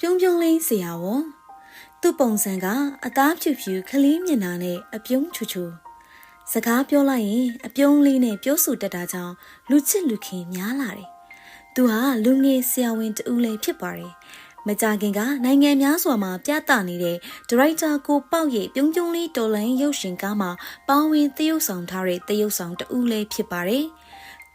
ပြုံးပြုံးလေးဆရာဝန်သူ့ပုံစံကအသားဖြူဖြူခလေးမျက်နှာနဲ့အပြုံးချူချူစကားပြောလိုက်ရင်အပြုံးလေးနဲ့ပြောဆိုတတ်တာကြောင့်လူချစ်လူခင်များလာတယ်။သူဟာလူငယ်ဆရာဝန်တူလေးဖြစ်ပါတယ်။မကြခင်ကနိုင်ငံများစွာမှာပြသနေတဲ့ဒရိုက်တာကိုပေါက်ရဲ့ပြုံးပြုံးလေးတော်လိုင်းရုပ်ရှင်ကားမှာပေါင်းဝင်သရုပ်ဆောင်ထားတဲ့သရုပ်ဆောင်တူလေးဖြစ်ပါတယ်။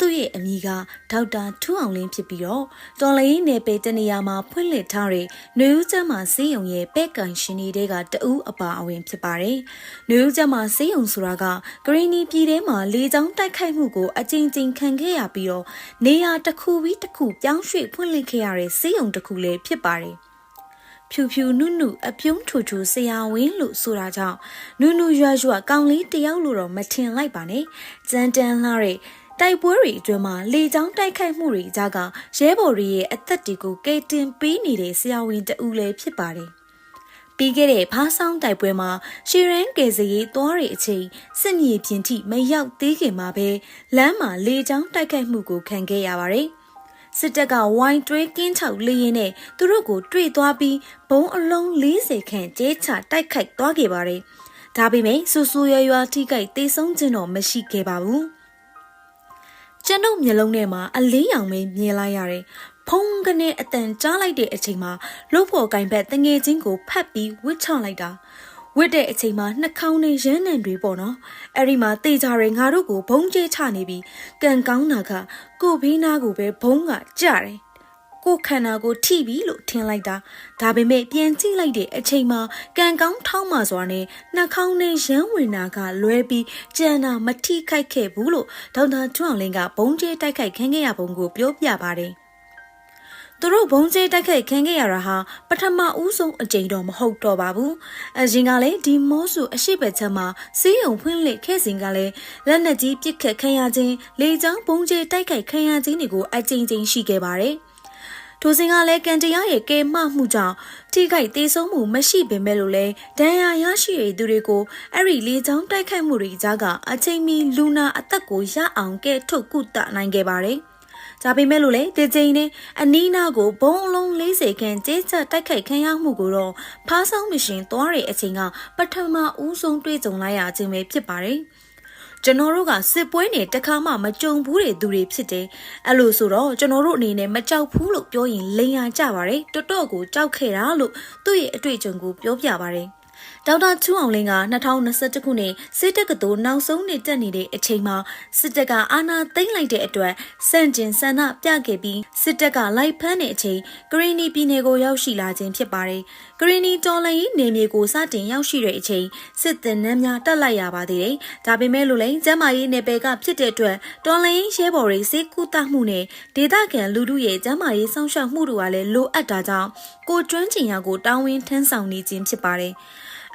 သူ့ရဲ့အမည်ကဒေါက်တာထူအောင်လင်းဖြစ်ပြီးတော့တော်လိုင်းနယ်ပယ်တနေရာမှာဖွင့်လှစ်ထားတဲ့နှွေဦးကျမ်းမှာစေယုံရဲ့ပဲ့ကန်ရှင်တွေကတအူးအပါအဝင်ဖြစ်ပါတယ်။နှွေဦးကျမ်းမှာစေယုံဆိုတာကဂရင်းနီပြည်ထဲမှာလေကြောင်းတိုက်ခိုက်မှုကိုအကြိမ်ကြိမ်ခံခဲ့ရပြီးတော့နေရာတစ်ခုပြီးတစ်ခုပြောင်းရွှေ့ဖွင့်လှစ်ခဲ့ရတဲ့စေယုံတစ်ခုလည်းဖြစ်ပါတယ်။ဖြူဖြူနုနုအပြုံးထူထူဆရာဝင်းလို့ဆိုတာကြောင့်နုနုရွရွကောင်လေးတယောက်လို့တော့မထင်လိုက်ပါနဲ့ကြမ်းတမ်းလှတဲ့ တိုက်ပွဲတွေအတွင်းမှာလေကြောင်းတိုက်ခိုက်မှုတွေကြားကရဲဘော်တွေရဲ့အသက်တွေကိုကယ်တင်ပေးနေတဲ့ဆရာဝန်တဦးလည်းဖြစ်ပါတယ်။ပြီးခဲ့တဲ့ဖားဆောင်တိုက်ပွဲမှာရှီရန်ကေစရေးသွားတဲ့အချိန်စစ်မြေပြင်ထိမရောက်သေးခင်မှာပဲလမ်းမှာလေကြောင်းတိုက်ခိုက်မှုကိုခံခဲ့ရပါတယ်။စစ်တပ်ကဝိုင်းတွဲကင်းချောက်လေရင်နဲ့သူတို့ကိုတွေ့သွားပြီးဘုံအလုံး40ခန့်ကျဲချတိုက်ခိုက်သွားခဲ့ပါတယ်။ဒါပေမဲ့ဆူဆူရွရွထိခိုက်တေဆုံးခြင်းတော့မရှိခဲ့ပါဘူး။ ကျွန်ုပ်မျက်လုံးထဲမှာအလေးရောင်ပဲမြင်လိုက်ရတယ်။ဖုံးကနေအတန်ကြားလိုက်တဲ့အချိန်မှာလို့ဖို့ကင်ဘက်တငယ်ချင်းကိုဖတ်ပြီးဝစ်ချလိုက်တာ။ဝစ်တဲ့အချိန်မှာနှာခေါင်းနဲ့ရမ်းနံတွေပေါ့နော်။အဲ့ဒီမှာတေချာတွေငါတို့ကိုဘုံကျဲချနေပြီးကံကောင်းတာကကိုဘေးနာကိုပဲဘုံကကြတယ်။ ကိုခန္ဓာကိုထိပြီလို့ထင်လိုက်တာဒါပေမဲ့ပြန်ကြည့်လိုက်တဲ့အချိန်မှာကံကောင်းထောင်းမှစွာနဲ့နှာခေါင်းနဲ့ရမ်းဝင်နာကလွဲပြီးကြံတာမထိခိုက်ခဲ့ဘူးလို့ဒေါက်တာထွန်းအောင်လင်းကဘုံကျဲတိုက်ခိုက်ခံခဲ့ရပုံကိုပြောပြပါတယ်သူတို့ဘုံကျဲတိုက်ခိုက်ခံခဲ့ရတာဟာပထမဦးဆုံးအကြိမ်တော့မဟုတ်တော့ပါဘူး။အရင်ကလည်းဒီမောစုအရှိဘက်ချက်မှာစီးရုံဖွင့်လှစ်ခဲ့စဉ်ကလည်းလက်နက်ကြီးပစ်ခတ်ခံရခြင်းလေကြောင်းဘုံကျဲတိုက်ခိုက်ခံရခြင်းတွေကိုအကြိမ်ကြိမ်ရှိခဲ့ပါတယ်။ ထိုစဉ်ကလည်းကန်တရားရဲ့ကဲမှမှုကြောင့်ထိခိုက်သေးဆုံးမှုမရှိပေမဲ့လို့လဲဒဏ်ရာရရှိရသူတွေကိုအဲ့ဒီလေချောင်းတိုက်ခိုက်မှုတွေကြားကအချိန်မီလူနာအသက်ကိုရအောင်ကဲထုတ်ကုသနိုင်ခဲ့ပါတယ်။ဒါပေမဲ့လို့လေဒီချိန်နဲ့အနီးနားကိုဘုံအလုံး40ခန့်ကျဲချက်တိုက်ခိုက်ခံရမှုကိုတော့ဖားဆောင်မရှင်သွားတဲ့အချိန်ကပထမဦးဆုံးတွေ့ကြုံလိုက်ရခြင်းပဲဖြစ်ပါတယ်။ ကျွန်တော်တို့ကစစ်ပွဲနေတခါမှမကြုံဘူးတဲ့သူတွေဖြစ်တယ်အဲ့လိုဆိုတော့ကျွန်တော်တို့အနေနဲ့မကြောက်ဘူးလို့ပြောရင်လိန်ရကြပါတယ်တော်တော်ကိုကြောက်ခဲ့တာလို့သူ့ရဲ့အတွေ့အကြုံကိုပြောပြပါတယ် ဒေါက်တာချူအောင်လင်းက2021ခုနှစ်စစ်တပ်ကတူနောက်ဆုံးနေတက်နေတဲ့အချိန်မှာစစ်တပ်ကအာဏာသိမ်းလိုက်တဲ့အတွက်စန့်ကျင်ဆန္ဒပြခဲ့ပြီးစစ်တပ်ကလိုက်ဖမ်းတဲ့အချိန်ဂရီနီပြည်နယ်ကိုရောက်ရှိလာခြင်းဖြစ်ပါတယ်။ဂရီနီတော်လှန်ရေးနေမြေကိုစတင်ရောက်ရှိတဲ့အချိန်စစ်တပ်နှမ်းများတက်လိုက်ရပါသေးတယ်။ဒါပေမဲ့လို့လည်းကျမ်းမာရေးနယ်ပယ်ကဖြစ်တဲ့အတွက်တော်လှန်ရေးရဲဘော်တွေစေကူတမှုနဲ့ဒေသခံလူထုရဲ့ကျမ်းမာရေးစောင့်ရှောက်မှုတွေကလည်းလိုအပ်တာကြောင့်ကိုကျွမ်းကျင်ရာကိုတာဝန်ထမ်းဆောင်နေခြင်းဖြစ်ပါတယ်။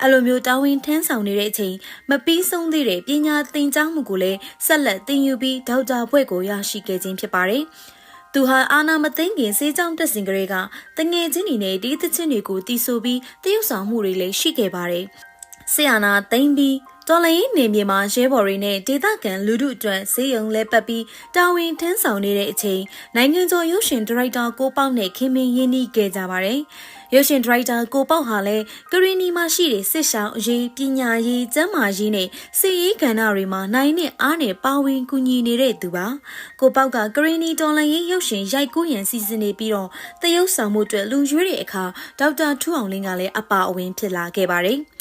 အဲ့လိုမျိုးတာဝန်ထမ်းဆောင်နေတဲ့အချိန်မပြီးဆုံးသေးတဲ့ပညာသင်ကြားမှုကိုလည်းဆက်လက်သင်ယူပြီးဒေါက်တာဘွဲ့ကိုရရှိခဲ့ခြင်းဖြစ်ပါတယ်။သူဟာအာနာမသိငင်စေးကြောင်းတက်စဉ်ကလေးကတငယ်ချင်းတွေနဲ့ဒီသချင်းတွေကိုတီးဆိုပြီးတရုပ်ဆောင်မှုတွေလည်းရှိခဲ့ပါတယ်။ဆီယနာသိမ့်ပြီး တော်လိုင်းနေမြေမှာရဲဘော်တွေနဲ့ဒေသခံလူထုအတွက်ဈေးရုံလဲပတ်ပြီးတာဝန်ထမ်းဆောင်နေတဲ့အချိန်နိုင်ငံကျော်ရုပ်ရှင်ဒါရိုက်တာကိုပေါက်နဲ့ခင်မင်းရင်းနှီးခဲ့ကြပါတယ်။ရုပ်ရှင်ဒါရိုက်တာကိုပေါက်ဟာလည်းကရီနီမှာရှိတဲ့စစ်ဆောင်အရေးပညာရေးကျန်းမာရေးနဲ့စီရေးကဏ္ဍတွေမှာနိုင်နဲ့အားနဲ့ပါဝင်ကူညီနေတဲ့သူပါ။ကိုပေါက်ကကရီနီတော်လန်ရေးရုပ်ရှင်ရိုက်ကူးရန်စီစဉ်နေပြီးတော့တရုပ်ဆောင်မှုအတွက်လူရွေးတဲ့အခါဒေါက်တာထူအောင်လင်းကလည်းအပါအဝင်ဖြစ်လာခဲ့ပါတယ်။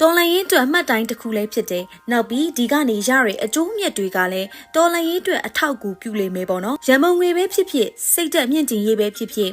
တော်လန်ရေးအတွက်အမှတ်တိုင်းတစ်ခုလည်းဖြစ်တယ်။နောက်ပြီးဒီကနေရတဲ့အကျိုးမြတ်တွေကလည်းတော်လန်ရေးအတွက်အထောက်အကူပြုလိမ့်မယ်ပေါ့နော်။ရန်မုံငွေပဲဖြစ်ဖြစ်စိတ်သက်မြင့်တင်ရေးပဲဖြစ်ဖြစ်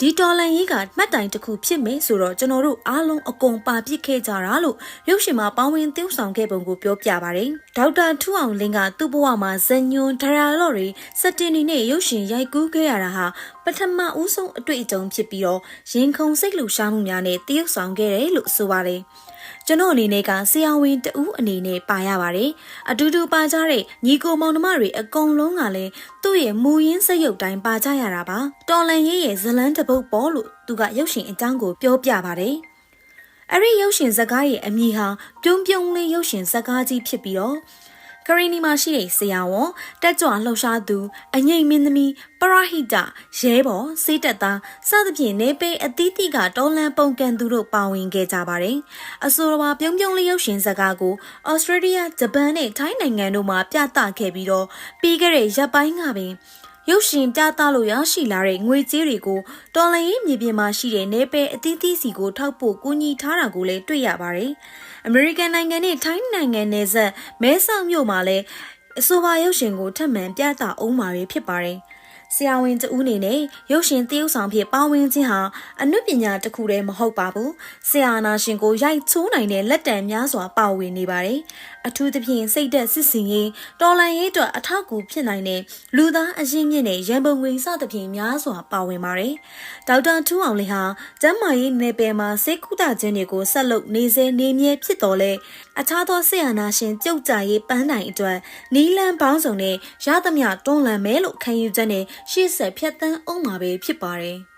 ဒီတော်လန်ရေးကမှတ်တိုင်တစ်ခုဖြစ်မယ်ဆိုတော့ကျွန်တော်တို့အားလုံးအကုန်ပါပစ်ခဲ့ကြတာလို့ရုပ်ရှင်မှာပေါင်းဝင်သင်းဆောင်ခဲ့ပုံကိုပြောပြပါတယ်။ဒေါက်တာထူအောင်လင်းကသူ့ဘဝမှာဇညွန်ဒရာလော့တွေစတင်နေနဲ့ရုပ်ရှင်ရိုက်ကူးခဲ့ရတာဟာပထမဦးဆုံးအတွေ့အကြုံဖြစ်ပြီးတော့ရင်ခုန်စိတ်လှူရှားမှုများနဲ့တရုပ်ဆောင်ခဲ့တယ်လို့ဆိုပါတယ်။ ကျွန်တော်အနေနဲ့ကဆရာဝန်တဦးအနေနဲ့ပါရပါတယ်အတူတူပါကြတဲ့ညီကိုမောင်နှမတွေအကုန်လုံးကလည်းသူ့ရဲ့မူရင်းစရုပ်တိုင်းပါကြရတာပါတော်လန်ရေးရဲ့ဇလန်းတပုတ်ပေါ်လို့သူကရုပ်ရှင်အကြောင်းကိုပြောပြပါတယ်အဲ့ဒီရုပ်ရှင်ဇာတ်ကားရဲ့အမည်ဟာပြုံးပြုံးလေးရုပ်ရှင်ဇာတ်ကားကြီးဖြစ်ပြီးတော့ ကရီနီမှာရှိတဲ့ဆရာဝန်တက်ကြွလှုပ်ရှားသူအငိမ့်မင်းသမီးပရဟိတရဲဘော်စေးတက်သားစသဖြင့်နေပေအသီးသီးကတော်လန်ပုံကန်သူတို့ပါဝင်ခဲ့ကြပါတယ်။အဆိုတော်ပြုံးပြုံးလေးရုပ်ရှင်ဇာတ်ကားကိုဩစတြေးလျဂျပန်နဲ့ထိုင်းနိုင်ငံတို့မှာပြသခဲ့ပြီးတော့ပြီးခဲ့တဲ့ရက်ပိုင်းကပင် ရုပ်ရှင်ပြသလို့ရရှိလာတဲ့ငွေကြေးတွေကိုတော်လန်ရေးမြေပြင်မှာရှိတဲ့နေပယ်အသီးသီးစီကိုထောက်ဖို့ကူညီထားတာကိုလည်းတွေ့ရပါတယ်။အမေရိကန်နိုင်ငံနဲ့ထိုင်းနိုင်ငံနယ်စပ်မဲဆောက်မြို့မှာလည်းအဆိုပါရုပ်ရှင်ကိုထပ်မံပြသအောင်မှာဖြစ်ပါတယ်။ ဆရာဝန်တဦးအနေနဲ့ရုပ်ရှင်သရုပ်ဆောင်ဖြစ်ပါဝင်ခြင်းဟာအနုပညာတစ်ခုတည်းမဟုတ်ပါဘူးဆရာနာရှင်ကိုရိုက်ချိုးနိုင်တဲ့လက်တံများစွာပါဝင်နေပါတယ်အထူးသဖြင့်စိတ်သက်စစ်စင်ရေးတော်လန်ရေးအတွက်အထောက်အကူဖြစ်နိုင်တဲ့လူသားအရင်းမြစ်နဲ့ရန်ပုံငွေစသဖြင့်များစွာပါဝင်ပါတယ်ဒေါက်တာထူးအောင်လေးဟာကျန်းမာရေးနယ်ပယ်မှာစေကုသခြင်းတွေကိုဆက်လုပ်နေစေနေမြဲဖြစ်တော်လဲအခြားသောဆရာနာရှင်ကြုတ်ကြရေးပန်းတိုင်အတွက်နီလန်ပေါင်းစုံနဲ့ရသမျှတွန်းလှန်မဲလို့ခံယူချက်နဲ့ရှေ့ဆက်ဖြတ်တန်းအောင်မှာပဲဖြစ်ပါတယ်။